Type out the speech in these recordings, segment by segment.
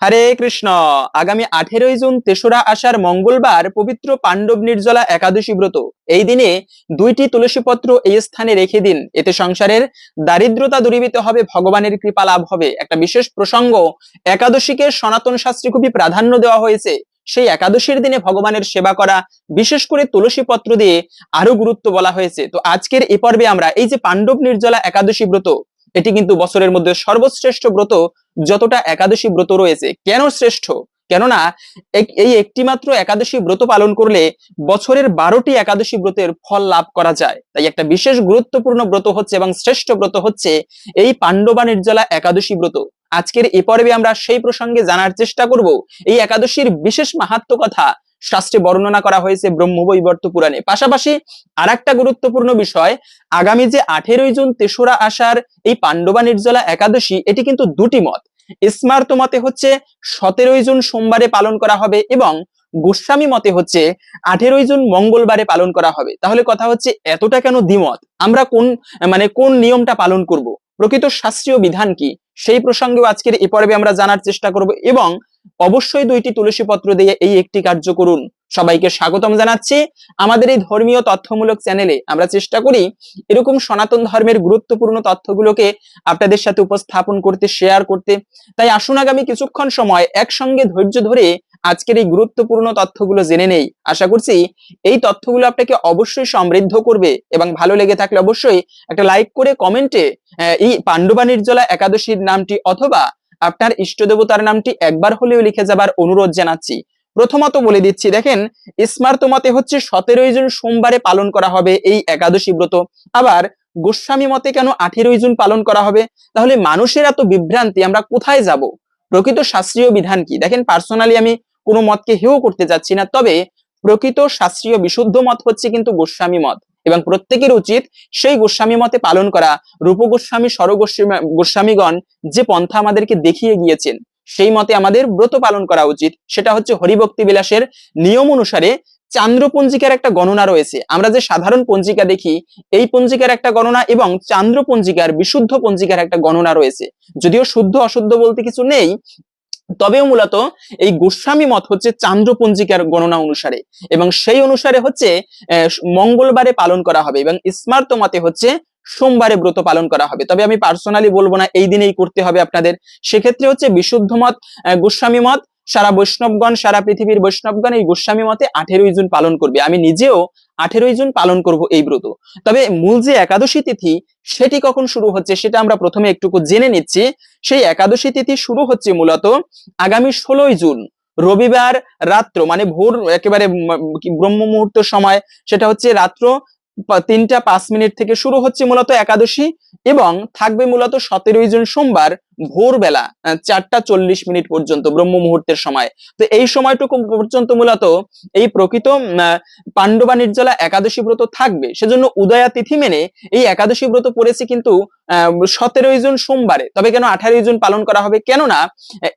হরে কৃষ্ণ। আগামী আঠেরোই জুন তেসরা আষাঢ় মঙ্গলবার পবিত্র পাণ্ডব নির্জলা একাদশী ব্রত। এই দিনে দুইটি তুলসী পত্র এই স্থানে রেখে দিন। এতে সংসারের দারিদ্রতা দূরীভূত হবে, ভগবানের কৃপা লাভ হবে। একটা বিশেষ প্রসঙ্গ, একাদশীকে সনাতন শাস্ত্রে খুবই প্রাধান্য দেওয়া হয়েছে। সেই একাদশীর দিনে ভগবানের সেবা করা, বিশেষ করে তুলসী পত্র দিয়ে আরও গুরুত্ব বলা হয়েছে। তো আজকের এ পর্বে আমরা এই যে পাণ্ডব নির্জলা একাদশী ব্রত, এটি কিন্তু বছরের মধ্যে সর্বশ্রেষ্ঠ ব্রত যতটা একাদশী ব্রত রয়েছে, কেন শ্রেষ্ঠ? কেননা এই একটি মাত্র একাদশী ব্রত পালন করলে বছরের বারোটি একাদশী ব্রতের ফল লাভ করা যায়। তাই একটা বিশেষ গুরুত্বপূর্ণ ব্রত হচ্ছে এবং শ্রেষ্ঠ ব্রত হচ্ছে এই পাণ্ডবা নির্জলা একাদশী ব্রত। আজকের এ পর্বে আমরা সেই প্রসঙ্গে জানার চেষ্টা করব, এই একাদশীর বিশেষ মাহাত্ম কথা শাস্ত্রে বর্ণনা করা হয়েছে ব্রহ্মবৈবর্ত পুরাণে। পাশাপাশি আর একটা গুরুত্বপূর্ণ বিষয়, আগামী যে আঠেরোই জুন তেসরা আষাঢ়, এই পাণ্ডবা নির্জলা একাদশী, এটি কিন্তু দুটি মত। স্মার্ত মতে হচ্ছে সতেরোই জুন সোমবারে পালন করা হবে এবং গোস্বামী মতে হচ্ছে আঠেরোই জুন মঙ্গলবারে পালন করা হবে। তাহলে কথা হচ্ছে এতটা কেন দ্বিমত? আমরা কোন মানে কোন নিয়মটা পালন করব? প্রকৃত শাস্ত্রীয় বিধান কি? সেই প্রসঙ্গেও আজকের এ পর্বে আমরা জানার চেষ্টা করব এবং অবশ্যই দুইটি তুলসী পত্র দিয়ে এই একটি কার্য করুন। সবাইকে স্বাগতম জানাচ্ছি আমাদের এই ধর্মীয় তথ্যমূলক চ্যানেলে। আমরা চেষ্টা করি এরকম সনাতন ধর্মের গুরুত্বপূর্ণ তথ্যগুলোকে আপনাদের সাথে উপস্থাপন করতে শেয়ার করতে। তাই আসুন আগামী কিছুক্ষণ সময় একসঙ্গে ধৈর্য ধরে আজকের এই গুরুত্বপূর্ণ তথ্যগুলো জেনে নেই। আশা করছি এই তথ্যগুলো আপনাকে অবশ্যই সমৃদ্ধ করবে এবং ভালো লেগে থাকলে অবশ্যই একটা লাইক করে কমেন্টে এই পাণ্ডবা নির্জলা একাদশীর নামটি অথবা আপনার ইষ্ট দেবতার নামটি একবার হলেও লিখে যাবার অনুরোধ জানাচ্ছি। প্রথমত বলে দিচ্ছি, দেখেন স্মার্ত মতে হচ্ছে সতেরোই জুন সোমবারে পালন করা হবে এই একাদশী ব্রত। আবার গোস্বামী মতে কেন আঠেরোই জুন পালন করা হবে? তাহলে মানুষের এত বিভ্রান্তি, আমরা কোথায় যাব? প্রকৃত শাস্ত্রীয় বিধান কি? দেখেন পার্সোনালি আমি কোনো মতকে হেও করতে যাচ্ছি না, তবে প্রকৃত শাস্ত্রীয় বিশুদ্ধ মত হচ্ছে কিন্তু গোস্বামী মত। এবং প্রত্যেকের উচিত সেই গোস্বামী মতে পালন করা। রূপ গোস্বামী, স্বর গোস্বামী, গোস্বামীগণ যে পন্থা আমাদেরকে দেখিয়ে গিয়েছেন, সেই মতে আমাদের ব্রত পালন করা উচিত। সেটা হচ্ছে হরিভক্তি বিলাসের নিয়ম অনুসারে চান্দ্র পঞ্জিকার একটা গণনা রয়েছে। আমরা যে সাধারণ পঞ্জিকা দেখি, এই পঞ্জিকার একটা গণনা এবং চান্দ্র পঞ্জিকার বিশুদ্ধ পঞ্জিকার একটা গণনা রয়েছে। যদিও শুদ্ধ অশুদ্ধ বলতে কিছু নেই তবেও মূলত এই গোস্বামী মত হচ্ছে চান্দ্রপঞ্জিকার গণনা অনুসারে এবং সেই অনুসারে হচ্ছে মঙ্গলবারে পালন করা হবে এবং স্মার্ত মতে হচ্ছে সোমবারে ব্রত পালন করা হবে। তবে আমি পার্সোনালি বলব না, এই দিনেই করতে হবে আপনাদের। সেক্ষেত্রে হচ্ছে বিশুদ্ধ মত গোস্বামী মত সারা বৈষ্ণবগণ, সারা পৃথিবীর বৈষ্ণবগণ এই গোস্বামী মতে আঠেরোই জুন পালন করবে। আমি নিজেও আঠেরোই জুন পালন করব এই ব্রত। তবে মূল যে একাদশী তিথি, সেটি কখন শুরু হচ্ছে সেটা আমরা প্রথমে একটুকু জেনে নিচ্ছি। সেই একাদশী তিথি শুরু হচ্ছে মূলত আগামী ষোলোই জুন, রবিবার রাত্র মানে ভোর একেবারে ব্রহ্ম মুহূর্ত সময়, সেটা হচ্ছে রাত্র তিনটা পাঁচ মিনিট থেকে শুরু হচ্ছে মূলত একাদশী এবং থাকবে মূলত সতেরোই জুন সোমবার ভোরবেলা চারটা চল্লিশ মিনিট পর্যন্ত ব্রহ্ম মুহূর্তের সময়। তো এই সময়টুকু পর্যন্ত মূলত এই প্রকৃত পাণ্ডবা নির্জলা একাদশী ব্রত থাকবে। সেজন্য উদয়া তিথি মেনে এই একাদশী ব্রত পড়েছে কিন্তু সতেরোই জুন সোমবারে। তবে কেন আঠারোই জুন পালন করা হবে? কেননা,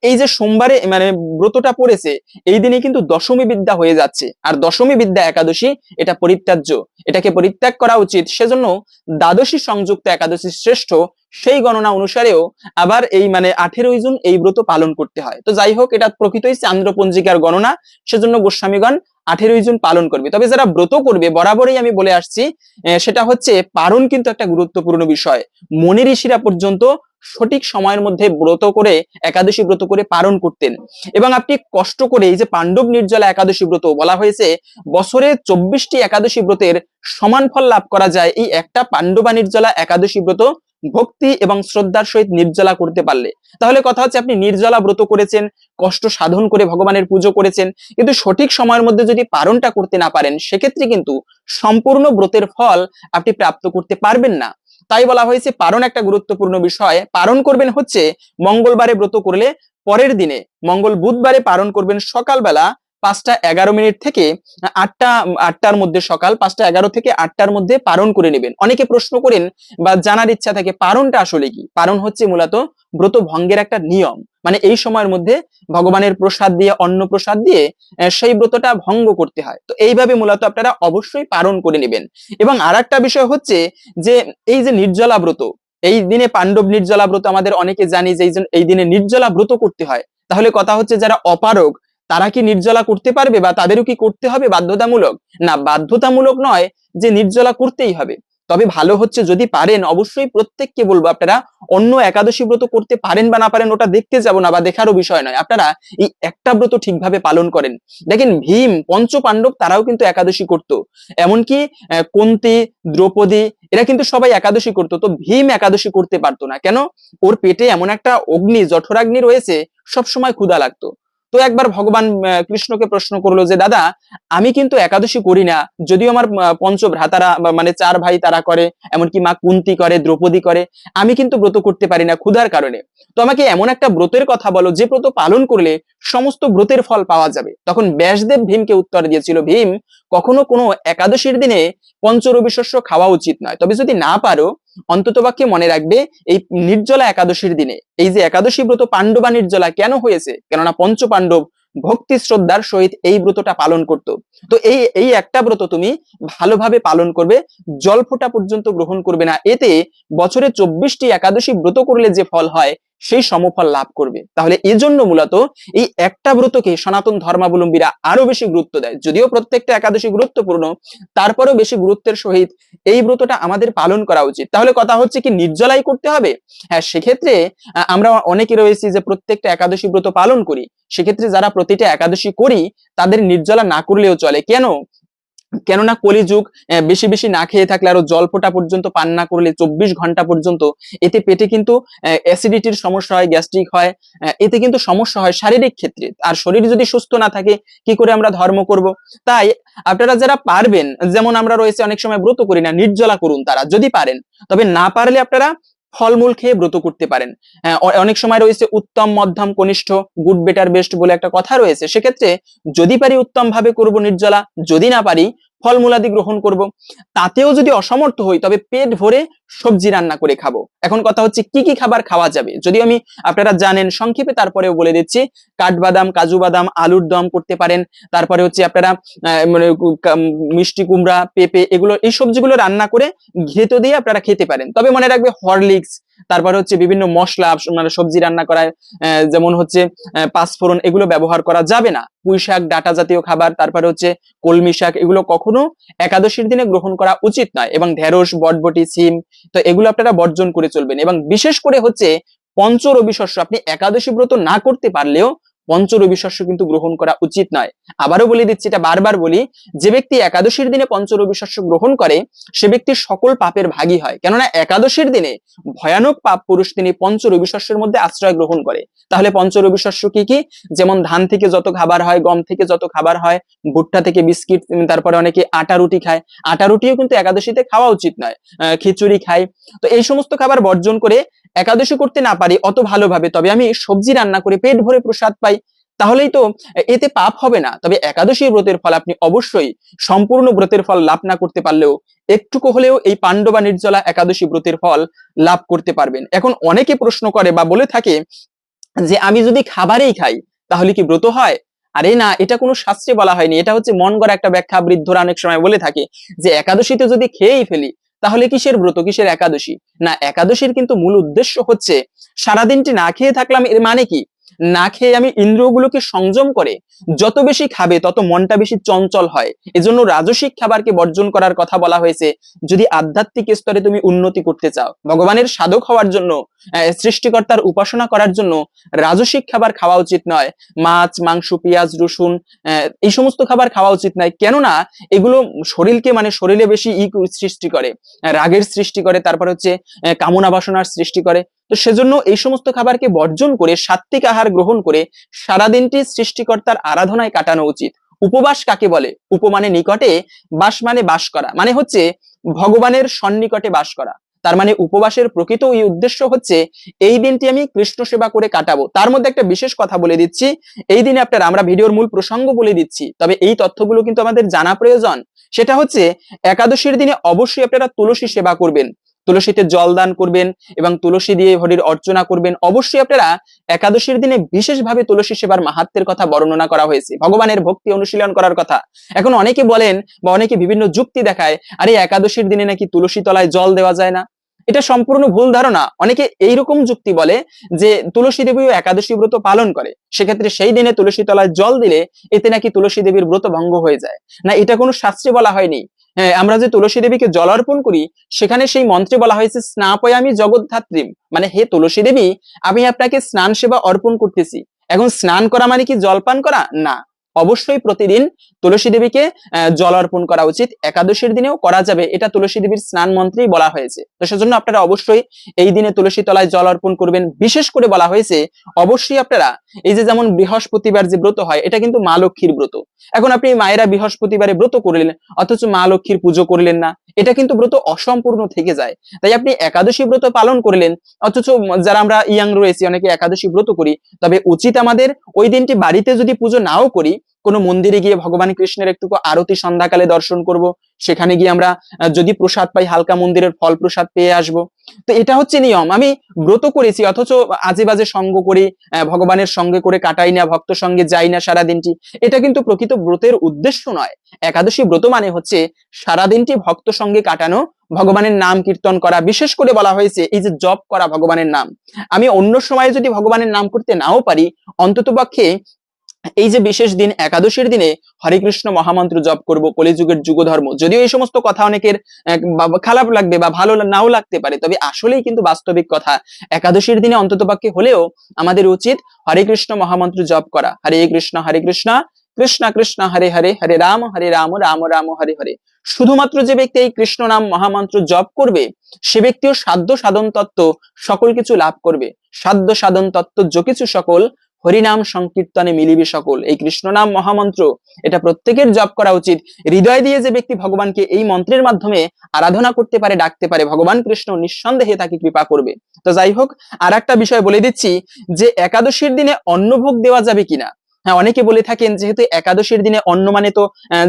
এই যে সোমবারে মানে ব্রতটা পড়েছে, এই দিনে কিন্তু দশমী বিদ্যা হয়ে যাচ্ছে। আর দশমী বিদ্যা একাদশী, এটা পরিত্যাজ্য। এটাকে পরিত্যাগ করা উচিত। সেজন্য দ্বাদশী সংযুক্ত একাদশী শ্রেষ্ঠ, সেই গণনা অনুসারেও আবার এই মানে আঠেরোই জুন এই ব্রত পালন করতে হয়। তো যাই হোক, এটা প্রকৃতই চান্দ্র পঞ্জিকার গণনা। সেজন্য গোস্বামীগণ আঠেরোই জুন পালন করবে। তবে যারা ব্রত করবে, বরাবরই আমি বলে আসছি সেটা হচ্ছে পারণ কিন্তু একটা গুরুত্বপূর্ণ বিষয়। মনি ঋষিরা পর্যন্ত সঠিক সময়ের মধ্যে ব্রত করে, একাদশী ব্রত করে পালন করতেন। এবং আপনি কষ্ট করে এই যে পাণ্ডব নির্জলা একাদশী ব্রত বলা হয়েছে, বছরে চব্বিশটি একাদশী ব্রতের সমান ফল লাভ করা যায়। এই একটা পাণ্ডবা নির্জলা একাদশী ব্রত ভক্তি এবং শ্রদ্ধার সহিত নির্জলা করতে পারলে। তাহলে কথা হচ্ছে আপনি নির্জলা ব্রত করেছেন, কষ্ট সাধন করে ভগবানের পুজো করেছেন, কিন্তু সঠিক সময়ের মধ্যে যদি পালনটা করতে না পারেন, সেক্ষেত্রে কিন্তু সম্পূর্ণ ব্রতের ফল আপনি প্রাপ্ত করতে পারবেন না। তাই বলা হয়েছে পারণ একটা গুরুত্বপূর্ণ বিষয়। পারণ করবেন হচ্ছে মঙ্গলবারে ব্রত করলে পরের দিনে, মঙ্গল বুধবারে পালন করবেন সকালবেলা পাঁচটা এগারো মিনিট থেকে আটটা, আটটার মধ্যে সকাল, পাঁচটা এগারো থেকে আটটার মধ্যে পালন করে নেবেন। অনেকে প্রশ্ন করেন বা জানার ইচ্ছা থাকে, পারণটা আসলে কি? পারণ হচ্ছে মূলত ব্রত ভঙ্গের একটা নিয়ম। মানে এই সময়ের মধ্যে ভগবানের প্রসাদ দিয়ে, অন্ন প্রসাদ দিয়ে সেই ব্রতটা ভঙ্গ করতে হয়। তো এইভাবে মূলত আপনারা অবশ্যই পালন করে নেবেন। এবং আর বিষয় হচ্ছে যে, এই যে নির্জলা ব্রত, এই দিনে পাণ্ডব নির্জলা ব্রত আমাদের অনেকে জানি যে, এই দিনে নির্জলা ব্রত করতে হয়। তাহলে কথা হচ্ছে যারা অপারগ তারা কি নির্জলা করতে পারবে বা তাদেরও কি করতে হবে বাধ্যতামূলক? না, বাধ্যতামূলক নয় যে নির্জলা করতেই হবে। তবে ভালো হচ্ছে যদি পারেন, অবশ্যই প্রত্যেককে বলব আপনারা অন্য একাদশী ব্রত করতে পারেন বা না পারেন, ওটা দেখতে যাব না বা দেখারও বিষয় নয়। আপনারা এই একটা ব্রত ঠিকভাবে পালন করেন। দেখেন ভীম পঞ্চ পাণ্ডব তারাও কিন্তু একাদশী করত। এমনকি কুন্তী, দ্রৌপদী, এরা কিন্তু সবাই একাদশী করতো। তো ভীম একাদশী করতে পারতো না। কেন? ওর পেটে এমন একটা অগ্নি, জঠরাগ্নি রয়েছে সব সময় ক্ষুধা লাগতো। তো একবার ভগবান কৃষ্ণকে প্রশ্ন করল যে, দাদা, আমি কিন্তু একাদশী করি না। যদিও আমার পঞ্চ ভ্রাতারা মানে চার ভাই তারা করে, এমনকি মা কুন্তি করে, দ্রৌপদী করে, আমি কিন্তু ব্রত করতে পারি না ক্ষুধার কারণে। তো আমাকে এমন একটা ব্রতের কথা বলো, যে ব্রত পালন করলে সমস্ত ব্রতের ফল পাওয়া যাবে। তখন ব্যাসদেব ভীমকে উত্তর দিয়েছিল, ভীম, কখনো কোনো একাদশীর দিনে পঞ্চরবি শস্য খাওয়া উচিত নয়। তবে যদি না পারো অন্ততপক্ষে মনে রাখবে, এই নির্জলা একাদশীর দিনে, এই যে একাদশী ব্রত পাণ্ডবা নির্জলা কেন হয়েছে? কেননা পঞ্চ পাণ্ডব ভক্তি শ্রদ্ধার সহিত এই ব্রতটা পালন করত। তো এই এই একটা ব্রত তুমি ভালোভাবে পালন করবে, জল ফোটা পর্যন্ত গ্রহণ করবে না। এতে বছরে চব্বিশটি একাদশী ব্রত করলে যে ফল হয় সেই সমফল লাভ করবে। তাহলে এজন্য মূলত এই একটা ব্রতকে সনাতন ধর্মাবলম্বীরা আরও বেশি গুরুত্ব দেয়। যদিও প্রত্যেকটা একাদশী গুরুত্বপূর্ণ, তারপরেও বেশি গুরুত্বের সহিত এই ব্রতটা আমাদের পালন করা উচিত। তাহলে কথা হচ্ছে কি, নির্জলাই করতে হবে? হ্যাঁ সেক্ষেত্রে আমরা অনেকে রয়েছি যে প্রত্যেকটা একাদশী ব্রত পালন করি। সেক্ষেত্রে যারা প্রতিটা একাদশী করি, তাদের নির্জলা না করলেও চলে। কেন? কেননা কলিযুগ বেশি বেশি না খেয়ে থাকলে আরও জল ফোঁটা পর্যন্ত, পান না করলে চব্বিশ ঘণ্টা পর্যন্ত, এতে পেটে কিন্তু অ্যাসিডিটির সমস্যা হয় গ্যাস্ট্রিক হয় এতে কিন্তু সমস্যা হয় শারীরিক ক্ষেত্রে। আর শরীর যদি সুস্থ না থাকে, কি করে আমরা ধর্ম করব? তাই আপনারা যারা পারবেন, যেমন আমরা রয়েছে অনেক সময় ব্রত করি না, নির্জলা করুন তারা, যদি পারেন। তবে না পারলে আপনারা ফলমূল খেয়ে ব্রত করতে পারেন। আহ, অনেক সময় রয়েছে উত্তম মধ্যম কনিষ্ঠ গুড বেটার বেস্ট বলে একটা কথা রয়েছে। সেক্ষেত্রে যদি পারি উত্তম ভাবে করব নির্জলা যদি না পারি ফলমূলাদি গ্রহণ করব। তাতেও যদি অসমর্থ হই, তবে পেট ভরে সবজি রান্না করে খাব। এখন কথা হচ্ছে, কি কি খাবার খাওয়া যাবে? যদি আমি আপনারা জানেন, সংক্ষেপে তারপরেও বলে দিচ্ছি, কাঠবাদাম, কাজু বাদাম, আলুর দম করতে পারেন। তারপরে হচ্ছে আপনারা মানে মিষ্টি কুমড়া, পেঁপে, এগুলো, এই সবজিগুলো রান্না করে ঘেতো দিয়ে আপনারা খেতে পারেন। তবে মনে রাখবে, হরলিক্স তারপরে হচ্ছে বিভিন্ন মশলা মানে সবজি রান্না করায় যেমন হচ্ছে পাঁচফোড়ন, এগুলো ব্যবহার করা যাবে না। পুঁই শাক, ডাটা জাতীয় খাবার, তারপরে হচ্ছে কলমি শাক, এগুলো কখনো একাদশীর দিনে গ্রহণ করা উচিত নয় এবং ঢেঁড়স, বটবটি, সিম, তো এগুলো আপনারা বর্জন করে চলবেন এবং বিশেষ করে হচ্ছে পঞ্চরবি শস্য আপনি একাদশী ব্রত না করতে পারলেও পঞ্চ রবি শস্য কিন্তু গ্রহণ করা উচিত নয়। আবারও বলে দিচ্ছি, এটা বারবার বলি, যে ব্যক্তি একাদশীর দিনে পঞ্চ রবি শস্য গ্রহণ করে, সে ব্যক্তি সকল পাপের ভাগী হয়। কেননা একাদশীর দিনে ভয়ানক পাপ পুরুষ তিনি পঞ্চ রবি শস্যের মধ্যে আশ্রয় গ্রহণ করে। তাহলে পঞ্চ রবি শস্য কি কি? যেমন ধান থেকে যত খাবার হয়, গম থেকে যত খাবার হয়, ভুট্টা থেকে বিস্কিট তারপরে অনেকে আটা রুটি খায়। আটা রুটিও কিন্তু একাদশীতে খাওয়া উচিত নয়। খিচুড়ি খায়। তো এই সমস্ত খাবার বর্জন করে একাদশী করতে না পারি অত ভালোভাবে, তবে আমি সবজি রান্না করে পেট ভরে প্রসাদ পাই, তাহলেই তো এতে পাপ হবে না। তবে একাদশী ব্রতের ফল আপনি অবশ্যই সম্পূর্ণ ব্রতের ফল লাভ না করতে পারলেও একটুকু হলেও এই পাণ্ডবা নির্জলা একাদশী ব্রতের ফল লাভ করতে পারবেন। এখন অনেকে প্রশ্ন করে বা বলে থাকে যে, আমি যদি খাবারেই খাই, তাহলে কি ব্রত হয়? আরে না, এটা কোনো শাস্ত্রে বলা হয়নি। এটা হচ্ছে মন গড়া একটা ব্যাখ্যা বৃদ্ধরা অনেক সময় বলে থাকে যে, একাদশীতে যদি খেয়েই ফেলি তাহলে কিসের ব্রত, কিসের একাদশী? না, একাদশীর কিন্তু মূল উদ্দেশ্য হচ্ছে সারাদিনটি না খেয়ে থাকলাম এর মানে কি? না খেয়ে আমি ইন্দ্রিয়গুলোকে সংযম করে যত বেশি খাবে তত মনটা বেশি চঞ্চল হয়। এজন্য রাজসিক খাবারকে বর্জন করার কথা বলা হয়েছে। যদি আধ্যাত্মিক স্তরে তুমি উন্নতি করতে চাও, ভগবানের সাধক হওয়ার জন্য সৃষ্টিকর্তার উপাসনা করার জন্য রাজসিক খাবার খাওয়া উচিত নয়। মাছ, মাংস, পেঁয়াজ, রসুন এই সমস্ত খাবার খাওয়া উচিত নয়। কেননা এগুলো শরীরকে মানে শরীরে বেশি ই সৃষ্টি করে। রাগের সৃষ্টি করে, তারপর হচ্ছে কামনা বাসনার সৃষ্টি করে। তো সেজন্য এই সমস্ত খাবারকে বর্জন করে সাত্বিক আহার গ্রহণ করে সারাদিনটি সৃষ্টিকর্তার আরাধনায় কাটানো উচিত। উপবাস কাকে বলে? উপমানে নিকটে বাস মানে বাস করা। মানে হচ্ছে ভগবানের সন্নিকটে বাস করা। তার মানে উপবাসের প্রকৃত এই উদ্দেশ্য হচ্ছে, এই দিনটি আমি কৃষ্ণ সেবা করে কাটাবো। তার মধ্যে একটা বিশেষ কথা বলে দিচ্ছি। এই দিনে আপনারা, আমরা ভিডিওর মূল প্রসঙ্গ বলে দিচ্ছি, তবে এই তথ্যগুলো কিন্তু আমাদের জানা প্রয়োজন। সেটা হচ্ছে, একাদশীর দিনে অবশ্যই আপনারা তুলসী সেবা করবেন। তুলসীতে জল দান করবেন এবং তুলসী দিয়ে হরির অর্চনা করবেন। অবশ্যই আপনারা একাদশীর দিনে বিশেষভাবে তুলসী সেবার মাহাত্মের কথা বর্ণনা করা হয়েছে। ভগবানের ভক্তি অনুশীলন করার কথা। এখন অনেকে বলেন বা অনেকে বিভিন্ন যুক্তি দেখায় আরে একাদশীর দিনে নাকি তুলসী তলায় জল দেওয়া যায় না? এটা সম্পূর্ণ ভুল ধারণা। অনেকে এইরকম যুক্তি বলে যে তুলসী দেবীও একাদশী ব্রত পালন করে। সেক্ষেত্রে সেই দিনে তুলসী তলায় জল দিলে এতে নাকি তুলসী দেবীর ব্রত ভঙ্গ হয়ে যায়। না এটা কোনো শাস্ত্রে বলা হয়নি। হ্যাঁ, আমরা যে তুলসী দেবীকে জল অর্পণ করি, সেখানে সেই মন্ত্রে বলা হয়েছে, স্নাপয়ামি জগদ্ধাত্রীম। মানে হে তুলসী দেবী, আমি আপনাকে স্নান সেবা অর্পণ করতেছি। এখন স্নান করা মানে কি জলপান করা? না। অবশ্যই প্রতিদিন তুলসী দেবীকে জল অর্পণ করা উচিত। একাদশীর দিনেও করা যাবে। এটা তুলসী দেবীর স্নান মন্ত্রেই বলা হয়েছে। তো সেজন্য আপনারা অবশ্যই এই দিনে তুলসী তলায় জল অর্পণ করবেন। বিশেষ করে বলা হয়েছে, অবশ্যই আপনারা এই যে যেমন বৃহস্পতিবার যে ব্রত হয়, এটা কিন্তু মা লক্ষ্মীর ব্রত। এখন আপনি মায়েরা বৃহস্পতিবারে ব্রত করলেন, অথচ মা লক্ষ্মীর পুজো করলেন না। এটা কিন্তু ব্রত অসম্পূর্ণ থেকে যায়। তাই আপনি একাদশী ব্রত পালন করলেন, অথচ যারা আমরা ইয়াং রয়েছি, অনেকে একাদশী ব্রত করি, তবে উচিত আমাদের ওই দিনটি বাড়িতে যদি পুজো নাও করি কোনো মন্দিরে গিয়ে ভগবান কৃষ্ণের একটু আরতি সন্ধ্যাকালে দর্শন করব, সেখানে গিয়ে আমরা যদি প্রসাদ পাই, হালকা মন্দিরের ফল প্রসাদ পেয়ে আসব। তো এটা হচ্ছে নিয়ম। আমি ব্রত করেছি, অথচ আজে বাজে সঙ্গ করি ভগবানের সঙ্গে করে কাটাই না, ভক্ত সঙ্গে যাই না সারা দিনটি এটা কিন্তু প্রকৃত ব্রতের উদ্দেশ্য নয়। একাদশী ব্রত মানে হচ্ছে সারা দিনটি ভক্ত সঙ্গে কাটানো, ভগবানের নাম কীর্তন করা। বিশেষ করে বলা হয়েছে, এই যে জপ করা ভগবানের নাম। আমি অন্য সময়ে যদি ভগবানের নাম করতে নাও পারি অন্তত পক্ষে এই যে বিশেষ দিন, একাদশীর দিনে হরে কৃষ্ণ মহামন্ত্র জপ করব, কলিযুগের যুগ ধর্ম যদিও এই সমস্ত কথা অনেকের খারাপ লাগবে বা ভালো নাও লাগতে পারে, তবে আসলেই কিন্তু বাস্তবিক কথা। একাদশীর দিনে অন্ততপক্ষে হলেও আমাদের উচিত হরে কৃষ্ণ মহামন্ত্র জপ করা। হরে কৃষ্ণ হরে কৃষ্ণ কৃষ্ণ কৃষ্ণ, হরে হরে হরে রাম হরে রাম রাম রাম, হরে হরে। শুধুমাত্র যে ব্যক্তি এই কৃষ্ণ নাম মহামন্ত্র জপ করবে, সে ব্যক্তিও সাধ্য সাধন তত্ত্ব সকল কিছু লাভ করবে। সাধ্য সাধন তত্ত্ব, যো কিছু সকল হরিনাম সংকীর্তনে মিলিবি সকল। এই কৃষ্ণ নাম মহামন্ত্র, এটা প্রত্যেকের জপ করা উচিত। হৃদয় দিয়ে যে ব্যক্তি ভগবানকে এই মন্ত্রের মাধ্যমে আরাধনা করতে পারে, ডাকতে পারে, ভগবান কৃষ্ণ নিঃসন্দেহে তাকে কৃপা করবে। তো যাই হোক আর একটা বিষয় বলে দিচ্ছি যে একাদশীর দিনে অন্নভোগ দেওয়া যাবে কিনা? হ্যাঁ অনেকে বলে থাকেন যেহেতু একাদশীর দিনে অন্ন মানে তো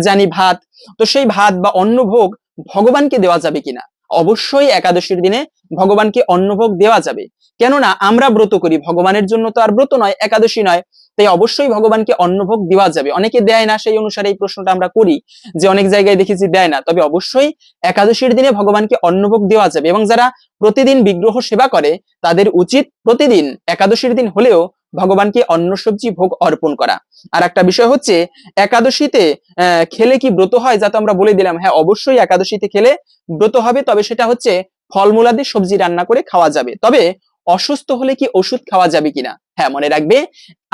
জানি ভাত। তো সেই ভাত বা অন্নভোগ ভগবানকে দেওয়া যাবে কিনা? অবশ্যই একাদশীর দিনে ভগবানকে অন্নভোগ দেওয়া যাবে। কেননা আমরা ব্রত করি, ভগবানের জন্য তো আর ব্রত নয়, একাদশী নয়। তাই অবশ্যই ভগবানকে অন্নভোগ দেওয়া যাবে। অনেকে দেয় না, সেই অনুসারে এই প্রশ্নটা আমরা করি যে অনেক জায়গায় দেখেছি দেয় না। তবে অবশ্যই একাদশীর দিনে ভগবানকে অন্নভোগ দেওয়া যাবে এবং যারা প্রতিদিন বিগ্রহ সেবা করে, তাদের উচিত প্রতিদিন, একাদশীর দিন হলেও ভগবানকে অন্ন সবজি ভোগ অর্পণ করা। আর একটা বিষয় হচ্ছে, একাদশীতে খেলে কি ব্রত হয়? যা তো আমরা বলে দিলাম। হ্যাঁ অবশ্যই একাদশীতে খেলে ব্রত হবে, তবে সেটা হচ্ছে ফলমূলাদি সবজি রান্না করে খাওয়া যাবে। তবে অসুস্থ হলে কি ওষুধ খাওয়া যাবে কিনা? হ্যাঁ মনে রাখবে,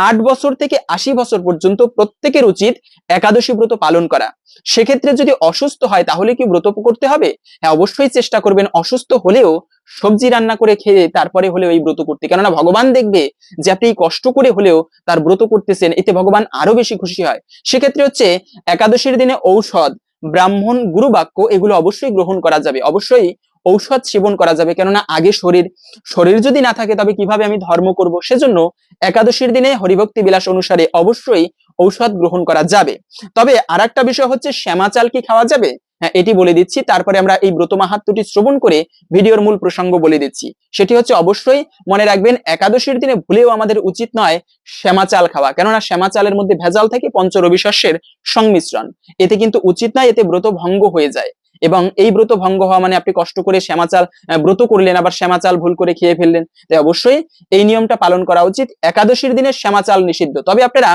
আট বছর থেকে আশি বছর পর্যন্ত প্রত্যেকের উচিত একাদশী ব্রত পালন করা। সেক্ষেত্রে যদি অসুস্থ হয়, তাহলে কি ব্রত করতে হবে? হ্যাঁ অবশ্যই চেষ্টা করবেন অসুস্থ হলেও সবজি রান্না করে খেয়ে তারপরে হলেও এই ব্রত করতে। কেননা ভগবান দেখবে যে আপনি কষ্ট করে হলেও তার ব্রত করতেছেন, এতে ভগবান আরও বেশি খুশি হয়। সেক্ষেত্রে হচ্ছে একাদশীর দিনে ঔষধ, ব্রাহ্মণ গুরু বাক্য এগুলো অবশ্যই গ্রহণ করা যাবে। অবশ্যই ঔষধ সেবন করা যাবে। কেননা আগে শরীর শরীর যদি না থাকে, তবে কীভাবে আমি ধর্ম করব? সেজন্য একাদশীর দিনে হরিভক্তি বিলাস অনুসারে অবশ্যই ঔষধ গ্রহণ করা যাবে। তবে আর বিষয় হচ্ছে, শ্যামা চাল কি খাওয়া যাবে? হ্যাঁ এটি বলে দিচ্ছি। তারপরে আমরা এই ব্রত মাহাত্মটি শ্রবণ করে ভিডিওর মূল প্রসঙ্গ বলে দিচ্ছি। সেটি হচ্ছে, অবশ্যই মনে রাখবেন, একাদশীর দিনে ভুলেও আমাদের উচিত নয় শ্যামা চাল খাওয়া। কেননা শ্যামা চালের মধ্যে ভেজাল থাকে পঞ্চ সংমিশ্রণ। এতে কিন্তু উচিত নয়, এতে ব্রত ভঙ্গ হয়ে যায়। এবং এই ব্রত ভঙ্গ হওয়া মানে আপনি কষ্ট করে শ্যামাচাল ব্রত করলেন, আবার শ্যামাচাল ভুল করে খেয়ে ফেললেন। তাই অবশ্যই এই নিয়মটা পালন করা উচিত। একাদশীর দিনে শ্যামাচাল নিষিদ্ধ। তবে আপনারা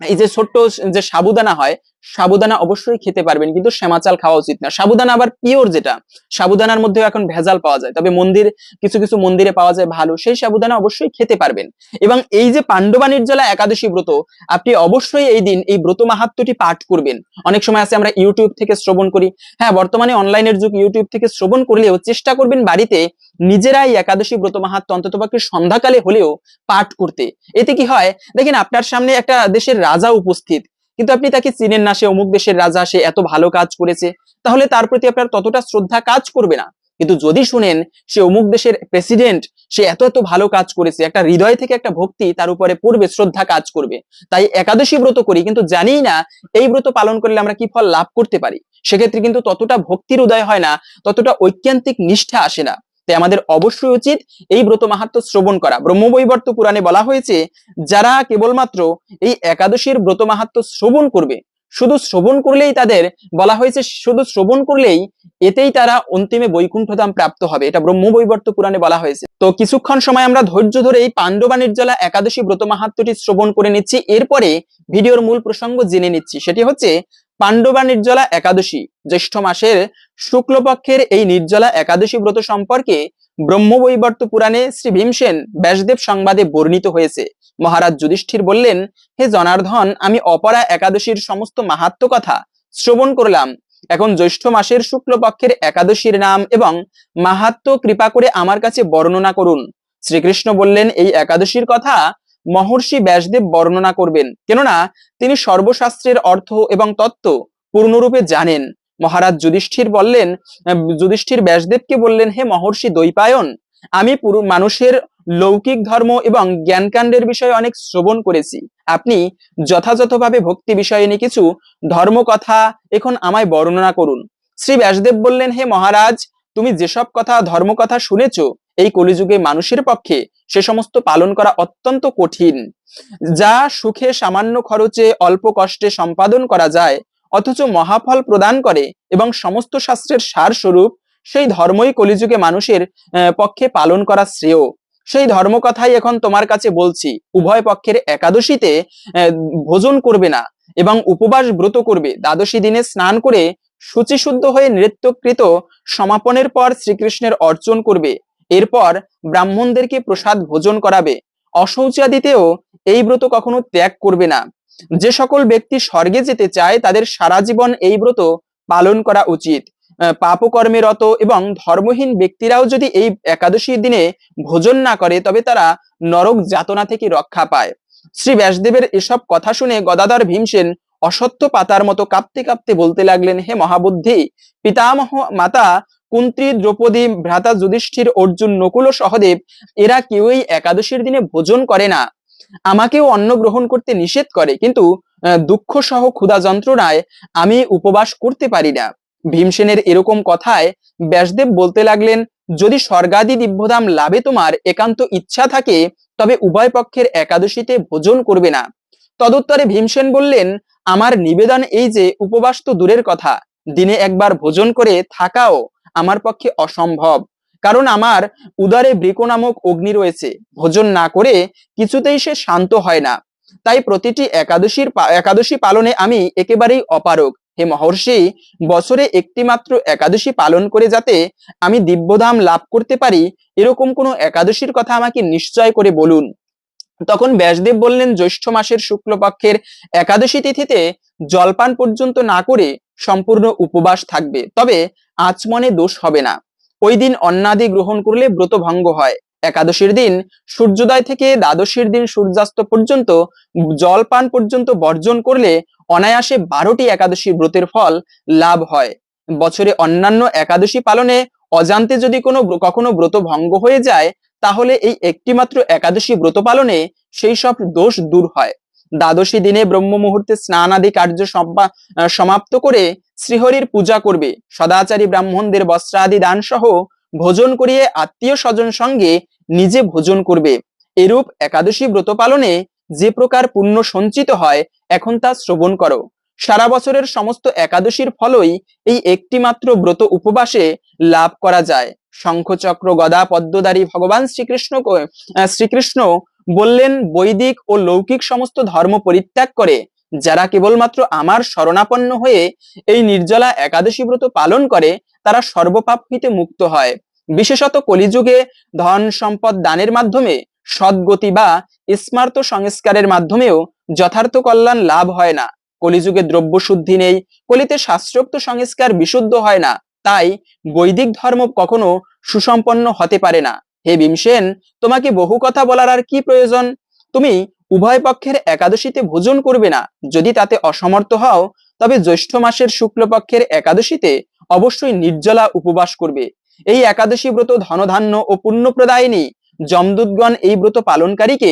এই যে ছোট্ট যে সাবুদানা হয় সাবুদানা অবশ্যই খেতে পারবেন, কিন্তু শ্যামাচাল খাওয়া উচিত না। সাবুদানা আবার পিওর যেটা, সাবুদানার মধ্যেও এখন ভেজাল পাওয়া যায়। তবে মন্দির, কিছু কিছু মন্দিরে পাওয়া যায় ভালো, সেই সাবুদানা অবশ্যই খেতে পারবেন। এবং এই যে পাণ্ডবা নির্জলা একাদশী ব্রত, আপনি অবশ্যই এই দিন এই ব্রত মাহাত্মটি পাঠ করবেন। অনেক সময় আছে আমরা ইউটিউব থেকে শ্রবণ করি। হ্যাঁ বর্তমানে অনলাইনের যুগ, ইউটিউব থেকে শ্রবণ করলেও চেষ্টা করবেন বাড়িতে নিজেরাই একাদশী ব্রত মাহাত্ম অন্ততপক্ষে সন্ধ্যাকালে হলেও পাঠ করতে। এতে কি হয়? দেখেন আপনার সামনে একটা দেশের রাজা উপস্থিত। কিন্তু আপনি তাকে চিনেন না, সে অমুক দেশের রাজা, সে এত ভালো কাজ করেছে, তাহলে তার প্রতি আপনার ততটা শ্রদ্ধা কাজ করবে না। কিন্তু যদি শুনেন, সে অমুক দেশের প্রেসিডেন্ট সে এত এত ভালো কাজ করেছে, একটা হৃদয় থেকে একটা ভক্তি তার উপরে পড়বে, শ্রদ্ধা কাজ করবে। তাই একাদশী ব্রত করি, কিন্তু জানি না, এই ব্রত পালন করলে আমরা কি ফল লাভ করতে পারি? সেক্ষেত্রে কিন্তু ততটা ভক্তির উদয় হয় না, ততটা ঐক্যান্তিক নিষ্ঠা আসে না। তাই আমাদের অবশ্যই উচিত এই ব্রত মাহাত্ম শ্রবণ করা। ব্রহ্মবৈবর্ত পুরাণে বলা হয়েছে, যারা কেবলমাত্র এই একাদশীর ব্রত মাহাত্ম শ্রবণ করবে, শুধু শ্রবণ করলেই তাদের, বলা হয়েছে শুধু শ্রবণ করলেই এতেই তারা অন্তিমে বৈকুণ্ঠধাম প্রাপ্ত হবে। এটা ব্রহ্ম বৈবর্ত পুরাণে বলা হয়েছে। তো কিছুক্ষণ সময় আমরা ধৈর্য ধরে এই পাণ্ডবা নির্জলা একাদশী ব্রত মাহাত্মটি শ্রবণ করে নিচ্ছি। এরপরে ভিডিওর মূল প্রসঙ্গ জেনে নিচ্ছি। সেটি হচ্ছে, পাণ্ডবা নির্জলা একাদশী, জ্যৈষ্ঠ মাসের শুক্লপক্ষের এই নির্জলা একাদশী ব্রত সম্পর্কে ব্রহ্মবৈবর্ত পুরাণে শ্রী ভীমসেন ব্যাসদেব সংবাদে বর্ণিত হয়েছে। মহারাজ যুধিষ্ঠির বললেন, হে জনার্ধন আমি অপরা একাদশীর সমস্ত মাহাত্ম কথা শ্রবণ করলাম। এখন জ্যৈষ্ঠ মাসের শুক্লপক্ষের একাদশীর নাম এবং মাহাত্ম কৃপা করে আমার কাছে বর্ণনা করুন। শ্রীকৃষ্ণ বললেন, এই একাদশীর কথা মহর্ষি ব্যাসদেব বর্ণনা করবেন। কেননা তিনি সর্বশাস্ত্রের অর্থ এবং তত্ত্ব পূর্ণরূপে জানেন। মহারাজ যুধিষ্ঠির বললেন যুধিষ্ঠির ব্যাসদেবকে বললেন, হে মহর্ষি দৈপায়ন, আমি পুরো, মানুষের লৌকিক ধর্ম এবং জ্ঞানকাণ্ডের বিষয়ে অনেক শ্রবণ করেছি। আপনি যথাযথভাবে ভক্তি বিষয়ে নিয়ে কিছু ধর্ম কথা এখন আমায় বর্ণনা করুন। শ্রী ব্যাসদেব বললেন, হে মহারাজ, তুমি যেসব কথা ধর্ম কথা শুনেছ, এই কলিযুগে মানুষের পক্ষে সে সমস্ত পালন করা অত্যন্ত কঠিন। যা সুখে সামান্য খরচে অল্প কষ্টে সম্পাদন করা যায় অথচ মহাফল প্রদান করে এবং সমস্ত শাস্ত্রের সার স্বরূপ সেই ধর্মই কলিযুগে মানুষের পক্ষে পালন করা শ্রেয়। সেই ধর্ম কথাই এখন তোমার কাছে বলছি, উভয় পক্ষের একাদশীতে ভোজন করবে না এবং উপবাস ব্রত করবে। দ্বাদশী দিনে স্নান করে শুচিশুদ্ধ হয়ে নৃত্যকৃত সমাপনের পর শ্রীকৃষ্ণের অর্চন করবে। এরপর ব্রাহ্মণদেরকে প্রসাদ ভোজন করাবে। অশৌচাদিতেও এই ব্রত কখনো ত্যাগ করবে না। যে সকল ব্যক্তি স্বর্গে যেতে চায়, তাদের সারা জীবন এই ব্রত পালন করা উচিত। পাপকর্মে রত এবং ধর্মহীন ব্যক্তিরাও যদি এই একাদশীর দিনে ভোজন না করে, তবে তারা নরক যাতনা থেকে রক্ষা পায়। শ্রী ব্যাসদেবের এসব কথা শুনে গদাধর ভীমসেন অসত্য পাতার মতো কাঁপতে কাঁপতে বলতে লাগলেন, হে মহাবুদ্ধি, পিতামহ মাতা কুন্ত্রী দ্রৌপদী ভ্রাতা যুধিষ্ঠির অর্জুন নকুল সহদেব, এরা কেউই একাদশীর দিনে ভোজন করে না। আমাকেও অন্ন গ্রহণ করতে নিষেধ করে, কিন্তু দুঃখ সহ ক্ষুধা যন্ত্রণায় আমি উপবাস করতে পারি না। ভীমসেনের এরকম কথায় ব্যাসদেব বলতে লাগলেন, যদি স্বর্গাদি দিব্যধাম লাভে তোমার একান্ত ইচ্ছা থাকে, তবে উভয় পক্ষের একাদশীতে ভোজন করবে না। তদুত্তরে ভীমসেন বললেন, আমার নিবেদন এই যে, উপবাস তো দূরের কথা। দিনে একবার ভোজন করে থাকাও আমার পক্ষে অসম্ভব। কারণ আমার উদারে বৃক নামক অগ্নি রয়েছে, ভোজন না করে কিছুতেই সে শান্ত হয় না। তাই প্রতিটি একাদশীর একাদশী পালনে আমি একেবারেই অপারগ। হে মহর্ষি, বছরে একটি মাত্র একাদশী পালন করে যাতে আমি দিব্যধাম লাভ করতে পারি, এরকম কোনো একাদশীর কথা আমাকে নিশ্চয় করে বলুন। তখন ব্যাসদেব বললেন, জ্যৈষ্ঠ মাসের শুক্লপক্ষের একাদশী তিথিতে জলপান পর্যন্ত না করে সম্পূর্ণ উপবাস থাকবে, তবে আচমনে দোষ হবে না। ওই দিন অন্নাদি গ্রহণ করলে ব্রত ভঙ্গ হয়। একাদশীর দিন সূর্যোদয় থেকে দ্বাদশীর দিন সূর্যাস্ত পর্যন্ত, জলপান পর্যন্ত বর্জন করলে অনায়াসে বারোটি একাদশী ব্রতের ফল লাভ হয়। বছরে অন্যান্য একাদশী পালনে অজান্তে যদি কোনো কখনো ব্রত ভঙ্গ হয়ে যায়, তাহলে এই একটিমাত্র একাদশী ব্রত পালনে সেই সব দোষ দূর হয়। দ্বাদশী দিনে ব্রহ্ম মুহূর্তে স্নান আদি কার্য সম্পা- সমাপ্ত করে শ্রীহরির পূজা করবে। সদাচারী ব্রাহ্মণদের বস্ত্রাদি দান সহ ভোজন করিয়ে আত্মীয় স্বজন সঙ্গে নিজে ভোজন করবে। এরূপ একাদশী ব্রত পালনে যে প্রকার পুণ্য সঞ্চিত হয় এখন তা শ্রবণ করো। সারা বছরের সমস্ত একাদশীর ফলই এই একটি মাত্র ব্রত উপবাসে লাভ করা যায়। শঙ্খচক্র গদা পদ্মদারী ভগবান শ্রীকৃষ্ণ আহ, শ্রীকৃষ্ণ বললেন, বৈদিক ও লৌকিক সমস্ত ধর্ম পরিত্যাগ করে, যারা কেবলমাত্র আমার শরণাপন্ন হয়ে এই নির্জলা একাদশী ব্রত পালন করে, তারা সর্বপাপ হইতে মুক্ত হয়। বিশেষত কলিযুগে ধন সম্পদ দানের মাধ্যমে, সদ্গতি বা স্মার্ত সংস্কারের মাধ্যমেও যথার্থ কল্যাণ লাভ হয় না। কলিযুগে দ্রব্য শুদ্ধি নেই, কলিতে শাস্ত্রোক্ত সংস্কার বিশুদ্ধ হয় না, তাই বৈদিক ধর্ম কখনো সুসম্পন্ন হতে পারে না। হে ভীমসেন, তোমাকে বহু কথা বলার আর কি প্রয়োজন? তুমি উভয় পক্ষের একাদশীতে ভোজন করবে না। যদি তাতে অসমর্থ হও, তবে জ্যৈষ্ঠ মাসের শুক্লপক্ষের একাদশীতে অবশ্যই নির্জলা উপবাস করবে। এই একাদশী ব্রত ধনধান্য ও পুণ্যপ্রদায়িনী। যমদূতগণ এই ব্রত পালনকারীকে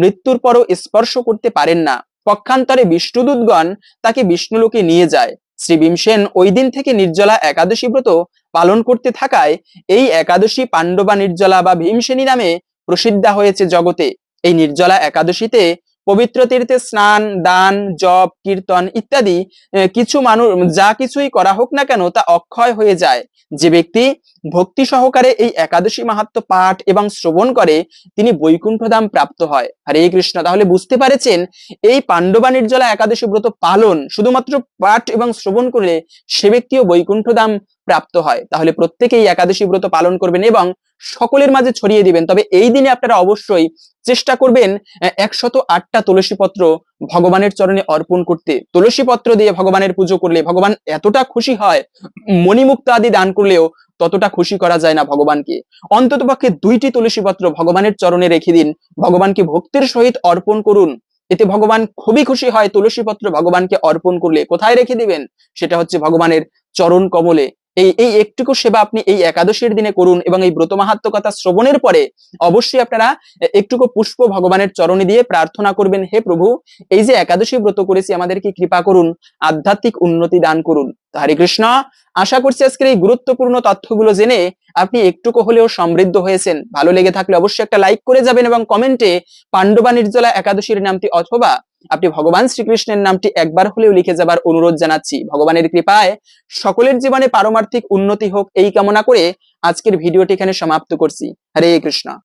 মৃত্যুর পরও স্পর্শ করতে পারেন না। পক্ষান্তরে বিষ্ণুদূতগণ তাকে বিষ্ণুলোকে নিয়ে যায়। শ্রী ভীমসেন ওই দিন থেকে নির্জলা একাদশী ব্রত পালন করতে থাকায় এই একাদশী পাণ্ডবা নির্জলা বা ভীমসেনী নামে প্রসিদ্ধা হয়েছে জগতে। এই নির্জলা একাদশীতে পবিত্র তীর্থে স্নান, দান, জপ, কীর্তন ইত্যাদি কিছু মানুষ, যা কিছুই করা হোক না কেন তা অক্ষয় হয়ে যায়। যে ব্যক্তি ভক্তি সহকারে এই একাদশী মাহাত্ম পাঠ এবং শ্রবণ করে, তিনি বৈকুণ্ঠধাম প্রাপ্ত হয়। হরে কৃষ্ণ, তাহলে বুঝতে পারেছেন, এই পাণ্ডবা নির্জলা একাদশী ব্রত পালন শুধুমাত্র পাঠ এবং শ্রবণ করলে সে ব্যক্তিও বৈকুণ্ঠধাম প্রাপ্ত হয়। তাহলে প্রত্যেকেই একাদশী ব্রত পালন করবেন এবং সকলের মাঝে ছড়িয়ে দিবেন। তবে এই দিনে আপনারা অবশ্যই চেষ্টা করবেন একশত আটটা তুলসী পত্র ভগবানের চরণে অর্পণ করতে। তুলসী পত্র দিয়ে ভগবানের পুজো করলে ভগবান এতটা খুশি হয় মণিমুক্ত আদি দান করলেও ততটা খুশি করা যায় না ভগবানকে। অন্তত পক্ষে দুইটি তুলসী পত্র ভগবানের চরণে রেখে দিন, ভগবানকে ভক্তির সহিত অর্পণ করুন। এতে ভগবান খুবই খুশি হয় তুলসী পত্র ভগবানকে অর্পণ করলে। কোথায় রেখে দিবেন? সেটা হচ্ছে ভগবানের চরণ কমলে। এই এই একটুকু সেবা আপনি এই একাদশীর দিনে করুন এবং এই ব্রত মাহাত্ম কথা শ্রবণের পরে অবশ্যই আপনারা একটুকু পুষ্প ভগবানের চরণে দিয়ে প্রার্থনা করবেন, হে প্রভু, এই যে একাদশী ব্রত করেছি, আমাদেরকে কৃপা করুন, আধ্যাত্মিক উন্নতি দান করুন। হরে কৃষ্ণ, আশা করছি আজকের এই গুরুত্বপূর্ণ তথ্যগুলো জেনে আপনি একটুকু হলেও সমৃদ্ধ হয়েছেন। ভালো লেগে থাকলে অবশ্যই একটা লাইক করে যাবেন এবং কমেন্টে পাণ্ডবা নির্জলা একাদশীর নামটি অথবা আপনি ভগবান শ্রীকৃষ্ণের নামটি একবার হলেও লিখে যাবার অনুরোধ জানাচ্ছি। ভগবানের কৃপায় সকলের জীবনে পারমার্থিক উন্নতি হোক এই কামনা করে আজকের ভিডিওটি এখানে সমাপ্ত করছি। হরে কৃষ্ণ।